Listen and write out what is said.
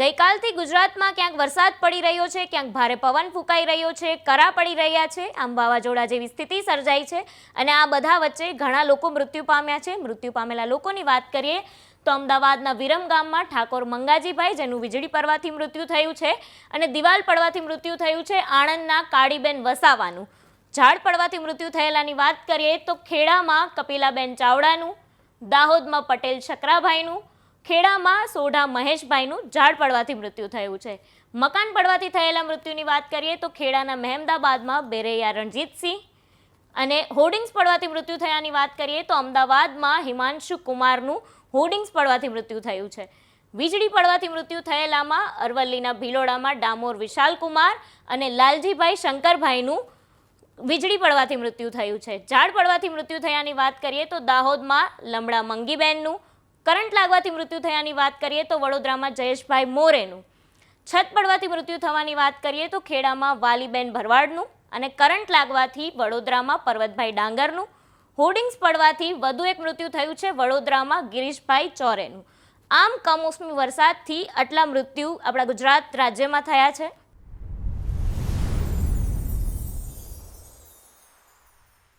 ગઈકાલથી ગુજરાતમાં ક્યાંક વરસાદ પડી રહ્યો છે, ક્યાંક ભારે પવન ફૂંકાઈ રહ્યો છે, કરા પડી રહ્યા છે, આમ વાવાઝોડા જેવી સ્થિતિ સર્જાઈ છે અને આ બધા વચ્ચે ઘણા લોકો મૃત્યુ પામ્યા છે. મૃત્યુ પામેલા લોકોની વાત કરીએ તો અમદાવાદના વિરમ ગામમાં ઠાકોર મંગાજીભાઈ, જેનું વીજળી પડવાથી મૃત્યુ થયું છે અને દિવાલ પડવાથી મૃત્યુ થયું છે આણંદના કાળીબેન વસાવાનું. ઝાડ પડવાથી મૃત્યુ થયેલાની વાત કરીએ તો ખેડામાં કપિલાબેન ચાવડાનું, દાહોદમાં પટેલ શકરાભાઈનું ખેડામાં સોઢા મહેશભાઈનું ઝાડ પડવાથી મૃત્યુ થયું છે. મકાન પડવાથી થયેલા મૃત્યુની વાત કરીએ તો ખેડાના મહેમદાબાદમાં બેરૈયા રણજીતસિંહ અને હોર્ડિંગ્સ પડવાથી મૃત્યુ થયાની વાત કરીએ તો અમદાવાદમાં હિમાંશુ કુમારનું હોર્ડિંગ્સ પડવાથી મૃત્યુ થયું છે. વીજળી પડવાથી મૃત્યુ થયેલામાં અરવલ્લીના ભિલોડામાં ડામોર વિશાલ કુમાર અને લાલજીભાઈ શંકરભાઈનું વીજળી પડવાથી મૃત્યુ થયું છે. ઝાડ પડવાથી મૃત્યુ થયાની વાત કરીએ તો દાહોદમાં લમડા મંગીબેનનું કરંટ લાગવાથી મૃત્યુ થયાની વાત કરીએ તો વડોદરામાં જયેશભાઈ મોરેનું. છત પડવાથી મૃત્યુ થવાની વાત કરીએ તો ખેડામાં વાલીબેન ભરવાડનું અને કરંટ લાગવાથી વડોદરામાં પર્વતભાઈ ડાંગરનું. હોર્ડિંગ્સ પડવાથી વધુ એક મૃત્યુ થયું છે વડોદરામાં ગિરીશભાઈ ચોરેનું. આમ કમોસમી વરસાદથી આટલા મૃત્યુ આપણા ગુજરાત રાજ્યમાં થયા છે.